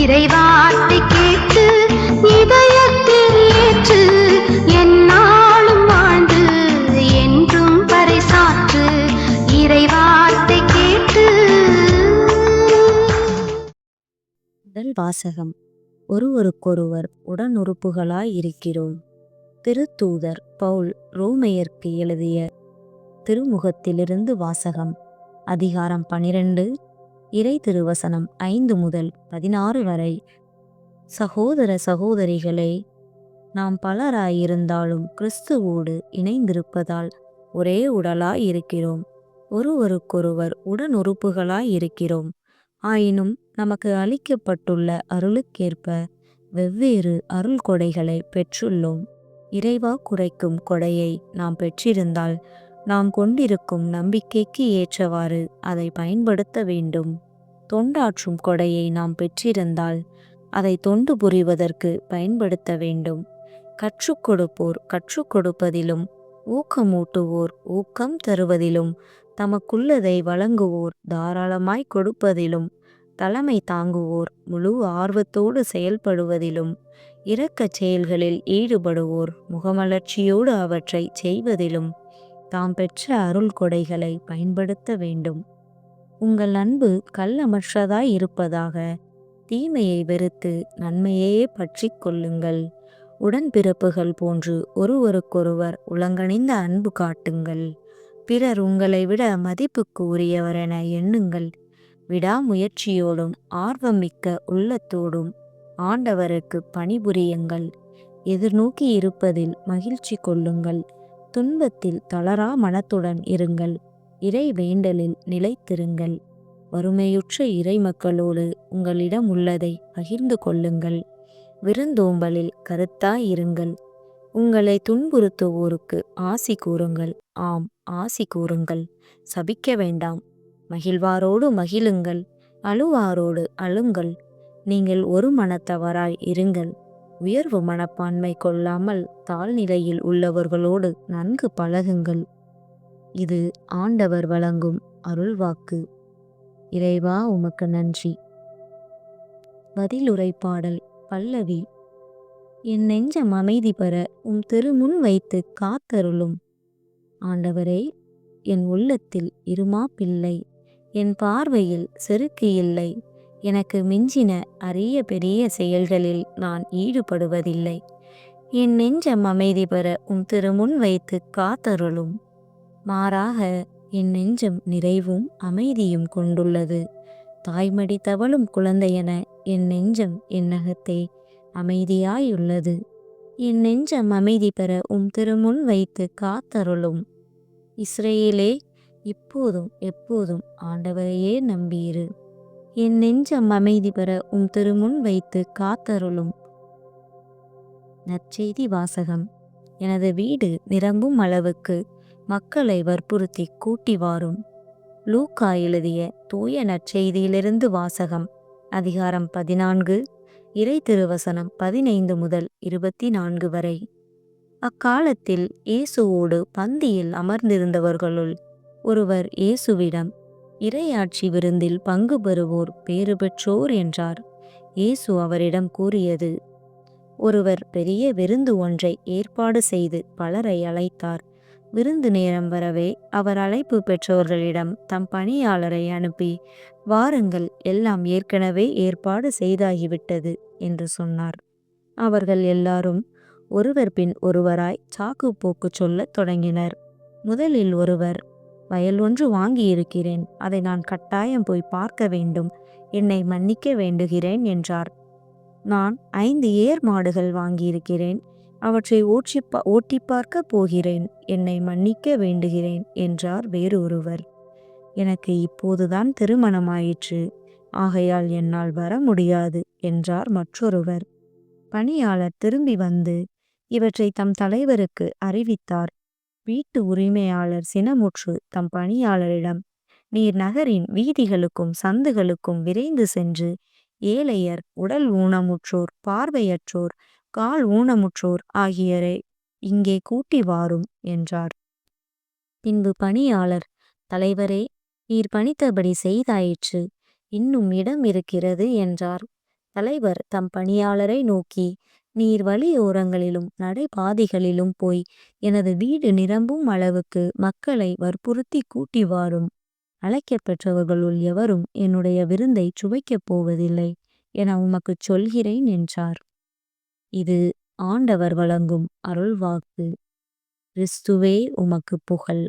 இறைவார்த்தை கேட்டு இதயத்தில் ஏற்று என்னாலும் வாழ்ந்து என்றும் பறைசாற்று இறைவார்த்தை கேட்டு. உடல் வாசகம். ஒருவருக்கொருவர் உடனுறுப்புகளாய் இருக்கிறோம். திருத்தூதர் பவுல் ரோமையர்க்கு எழுதிய திருமுகத்திலிருந்து வாசகம். அதிகாரம் பனிரெண்டு இறை திருவசனம் ஐந்து முதல் பதினாறு வரை. சகோதர சகோதரிகளே நாம் பலராயிருந்தாலும் கிறிஸ்துவோடு இணைந்திருப்பதால் ஒரே உடலாய் இருக்கிறோம் ஒருவருக்கொருவர் உடனுறுப்புகளாய் இருக்கிறோம் ஆயினும் நமக்கு அளிக்கப்பட்டுள்ள அருளுக்கேற்ப வெவ்வேறு அருள் கொடைகளை பெற்றுள்ளோம். இறைவா குறைக்கும் கொடையை நாம் பெற்றிருந்தால் நாம் கொண்டிருக்கும் நம்பிக்கைக்கு ஏற்றவாறு அதை பயன்படுத்த வேண்டும். தொண்டாற்றும் கொடையை நாம் பெற்றிருந்தால் அதை தொண்டு புரிவதற்கு பயன்படுத்த வேண்டும். கற்றுக் கொடுப்போர் கற்றுக் கொடுப்பதிலும் ஊக்கமூட்டுவோர் ஊக்கம் தருவதிலும் தமக்குள்ளதை வழங்குவோர் தாராளமாய் கொடுப்பதிலும் தலைமை தாங்குவோர் முழு ஆர்வத்தோடு செயல்படுவதிலும் இரக்கச் செயல்களில் ஈடுபடுவோர் முகமலர்ச்சியோடு அவற்றை செய்வதிலும் தாம் பெற்ற அருள் கொடைகளை பயன்படுத்த வேண்டும். உங்கள் அன்பு கள்ளமற்றதாய் இருப்பதாக தீமையை வெறுத்து நன்மையையே பற்றி கொள்ளுங்கள். உடன்பிறப்புகள் போன்று ஒருவருக்கொருவர் உலங்கணிந்த அன்பு காட்டுங்கள். பிறர் உங்களை விட மதிப்புக்கு உரியவர் என எண்ணுங்கள். விடாமுயற்சியோடும் ஆர்வமிக்க உள்ளத்தோடும் ஆண்டவருக்கு பணிபுரியுங்கள். எதிர்நோக்கி இருப்பதில் மகிழ்ச்சி கொள்ளுங்கள். துன்பத்தில் தளரா மனத்துடன் இருங்கள். இறை வேண்டலில் நிலைத்திருங்கள். வறுமையுற்ற இறை மக்களோடு உங்களிடம் உள்ளதை பகிர்ந்து கொள்ளுங்கள். விருந்தோம்பலில் கருத்தாய் இருங்கள். உங்களை துன்புறுத்துவோருக்கு ஆசி கூறுங்கள். ஆம் ஆசி கூறுங்கள். சபிக்க வேண்டாம். மகிழ்வாரோடு மகிழுங்கள். அழுவாரோடு அழுங்கள். நீங்கள் ஒரு மனத்தவராய் இருங்கள். உயர்வு மனப்பான்மை கொள்ளாமல் தாழ்நிலையில் உள்ளவர்களோடு நன்கு பழகுங்கள். இது ஆண்டவர் வழங்கும் அருள்வாக்கு. இறைவா உமக்கு நன்றி. பதிலுரைப்பாடல் பல்லவி. என் நெஞ்சம் அமைதி பெற உம் திருமுன் வைத்து காத்தருளும். ஆண்டவரே என் உள்ளத்தில் இருமா பிள்ளை. என் பார்வையில் செருக்கு இல்லை. எனக்கு மிஞ்சின அரிய பெரிய செயல்களில் நான் ஈடுபடுவதில்லை. என் நெஞ்சம் அமைதி பெற உம் திருமுன் வைத்து காத்தருளும். மாறாக என் நெஞ்சம் நிறைவும் அமைதியும் கொண்டுள்ளது. தாய்மடி தவளும் குழந்தையென என் நெஞ்சம் என்னகத்தே அமைதியாயுள்ளது. என் நெஞ்சம் அமைதி பெற உம் திருமுன் வைத்து காத்தருளும். இஸ்ரேலே இப்போதும் எப்போதும் ஆண்டவரையே நம்பியிரு என் நெஞ்சம் அமைதி பெற உம் திருமுன் வைத்து காத்தருளும். நற்செய்தி வாசகம். எனது வீடு நிரம்பும் அளவுக்கு மக்களை வற்புறுத்தி கூட்டி வாரும். லூக்கா எழுதிய தூய நற்செய்தியிலிருந்து வாசகம். அதிகாரம் பதினான்கு இறை திருவசனம் பதினைந்து முதல் இருபத்தி நான்கு வரை. அக்காலத்தில் இயேசுவோடு பந்தியில் அமர்ந்திருந்தவர்களுள் ஒருவர் இயேசுவிடம் இறையாட்சி விருந்தில் பங்கு பெறுவோர் பேறு பெற்றோர் என்றார். இயேசு அவரிடம் கூறியது ஒருவர் பெரிய விருந்து ஒன்றை ஏற்பாடு செய்து பலரை அழைத்தார். விருந்து நேரம் வரவே அவர் அழைப்பு பெற்றவர்களிடம் தம் பணியாளரை அனுப்பி வாருங்கள் எல்லாம் ஏற்கனவே ஏற்பாடு செய்தாகிவிட்டது என்று சொன்னார். அவர்கள் எல்லாரும் ஒருவர் பின் ஒருவராய் சாக்கு போக்கு சொல்லத் தொடங்கினர். முதலில் ஒருவர் வயல் ஒன்று வாங்கியிருக்கிறேன். அதை நான் கட்டாயம் போய் பார்க்க வேண்டும். என்னை மன்னிக்க வேண்டுகிறேன் என்றார். நான் ஐந்து ஏர் மாடுகள் வாங்கியிருக்கிறேன். அவற்றை ஓற்றி பா ஓட்டி பார்க்க போகிறேன். என்னை மன்னிக்க வேண்டுகிறேன் என்றார் வேறொருவர். எனக்கு இப்போதுதான் திருமணமாயிற்று. ஆகையால் என்னால் வர முடியாது என்றார் மற்றொருவர். பணியாளர் திரும்பி வந்து இவற்றை தம் தலைவருக்கு அறிவித்தார். வீட்டு உரிமையாளர் சினமுற்று தம் பணியாளரிடம் நீர் நகரின் வீதிகளுக்கும் சந்துகளுக்கும் விரைந்து சென்று ஏழையர் உடல் ஊனமுற்றோர் பார்வையற்றோர் கால் ஊனமுற்றோர் ஆகியோரை இங்கே கூட்டி வாரும் என்றார். பின்பு பணியாளர் தலைவரே நீர் பணித்தபடி செய்தாயிற்று இன்னும் இடம் இருக்கிறது என்றார். தலைவர் தம் பணியாளரை நோக்கி நீர் வழியோரங்களிலும் நடைபாதைகளிலும் போய் எனது வீடு நிரம்பும் அளவுக்கு மக்களை வற்புறுத்தி கூட்டி வாரும். அழைக்கப்பெற்றவர்களுள் எவரும் என்னுடைய விருந்தை சுவைக்கப் போவதில்லை என உமக்குச் சொல்கிறேன் என்றார். இது ஆண்டவர் வழங்கும் அருள்வாக்கு. கிறிஸ்துவே உமக்கு புகழ்.